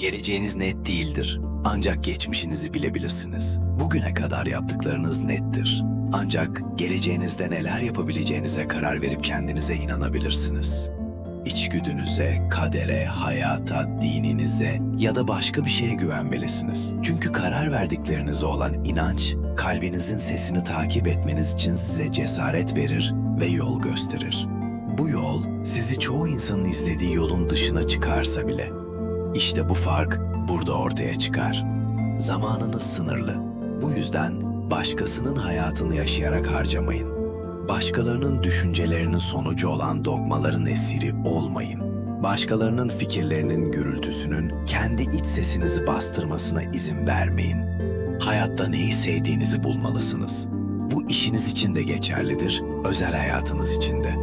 Geleceğiniz net değildir. Ancak geçmişinizi bilebilirsiniz. Bugüne kadar yaptıklarınız nettir. Ancak geleceğinizde neler yapabileceğinize karar verip kendinize inanabilirsiniz. İçgüdünüze, kadere, hayata, dininize ya da başka bir şeye güvenmelisiniz. Çünkü karar verdiklerinize olan inanç, kalbinizin sesini takip etmeniz için size cesaret verir ve yol gösterir. Bu yol sizi çoğu insanın izlediği yolun dışına çıkarsa bile. İşte bu fark burada ortaya çıkar. Zamanınız sınırlı. Bu yüzden başkasının hayatını yaşayarak harcamayın. Başkalarının düşüncelerinin sonucu olan dogmaların esiri olmayın. Başkalarının fikirlerinin gürültüsünün kendi iç sesinizi bastırmasına izin vermeyin. Hayatta neyi sevdiğinizi bulmalısınız. Bu işiniz için de geçerlidir, özel hayatınız için de.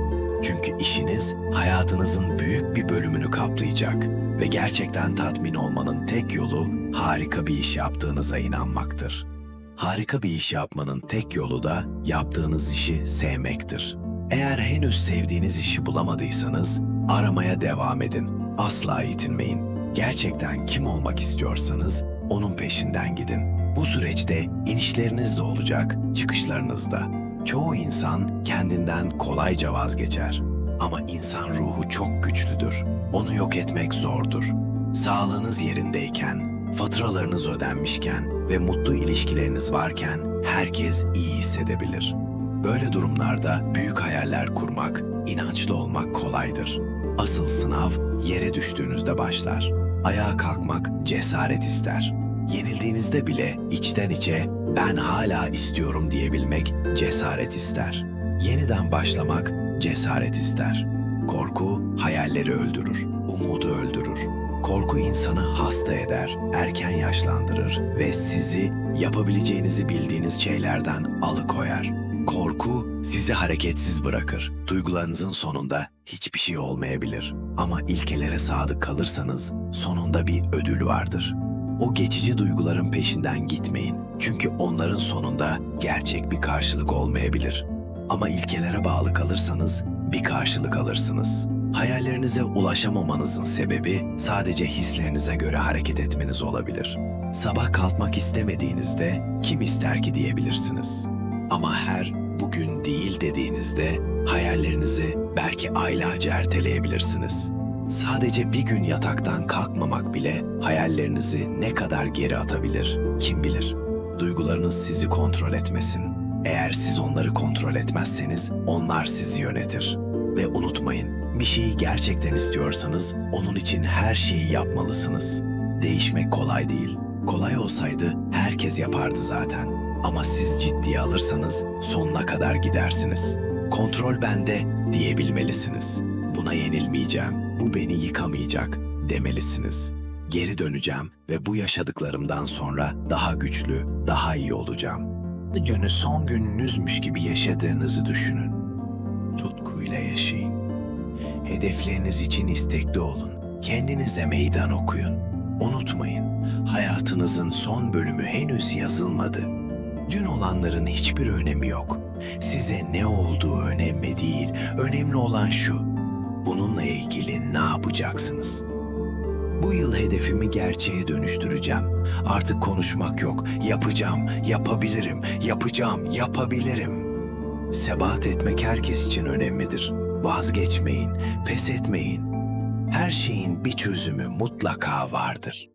Çünkü işiniz hayatınızın büyük bir bölümünü kaplayacak ve gerçekten tatmin olmanın tek yolu harika bir iş yaptığınıza inanmaktır. Harika bir iş yapmanın tek yolu da yaptığınız işi sevmektir. Eğer henüz sevdiğiniz işi bulamadıysanız aramaya devam edin. Asla yetinmeyin. Gerçekten kim olmak istiyorsanız onun peşinden gidin. Bu süreçte inişleriniz de olacak, çıkışlarınız da. Çoğu insan kendinden kolayca vazgeçer. Ama insan ruhu çok güçlüdür. Onu yok etmek zordur. Sağlığınız yerindeyken, faturalarınız ödenmişken ve mutlu ilişkileriniz varken herkes iyi hissedebilir. Böyle durumlarda büyük hayaller kurmak, inançlı olmak kolaydır. Asıl sınav yere düştüğünüzde başlar. Ayağa kalkmak cesaret ister. Yenildiğinizde bile içten içe ben hala istiyorum diyebilmek cesaret ister. Yeniden başlamak cesaret ister. Korku hayalleri öldürür, umudu öldürür. Korku insanı hasta eder, erken yaşlandırır ve sizi yapabileceğinizi bildiğiniz şeylerden alıkoyar. Korku sizi hareketsiz bırakır. Duygularınızın sonunda hiçbir şey olmayabilir. Ama ilkelere sadık kalırsanız sonunda bir ödül vardır. O geçici duyguların peşinden gitmeyin. Çünkü onların sonunda gerçek bir karşılık olmayabilir. Ama ilkelere bağlı kalırsanız bir karşılık alırsınız. Hayallerinize ulaşamamanızın sebebi sadece hislerinize göre hareket etmeniz olabilir. Sabah kalkmak istemediğinizde kim ister ki diyebilirsiniz. Ama her bugün değil dediğinizde hayallerinizi belki aylarca erteleyebilirsiniz. Sadece bir gün yataktan kalkmamak bile hayallerinizi ne kadar geri atabilir kim bilir. Duygularınız sizi kontrol etmesin. Eğer siz onları kontrol etmezseniz onlar sizi yönetir. Ve unutmayın, bir şeyi gerçekten istiyorsanız onun için her şeyi yapmalısınız. Değişmek kolay değil. Kolay olsaydı herkes yapardı zaten. Ama siz ciddiye alırsanız sonuna kadar gidersiniz. Kontrol bende diyebilmelisiniz. Buna yenilmeyeceğim, bu beni yıkamayacak demelisiniz. Geri döneceğim ve bu yaşadıklarımdan sonra daha güçlü, daha iyi olacağım. Günü son gününüzmüş gibi yaşadığınızı düşünün. Tutkuyla yaşayın. Hedefleriniz için istekli olun. Kendinize meydan okuyun. Unutmayın, hayatınızın son bölümü henüz yazılmadı. Dün olanların hiçbir önemi yok. Size ne olduğu önemli değil. Önemli olan şu. Bununla ilgili ne yapacaksınız? Bu yıl hedefimi gerçeğe dönüştüreceğim. Artık konuşmak yok. Yapacağım, yapabilirim, yapacağım, yapabilirim. Sebat etmek herkes için önemlidir. Vazgeçmeyin, pes etmeyin. Her şeyin bir çözümü mutlaka vardır.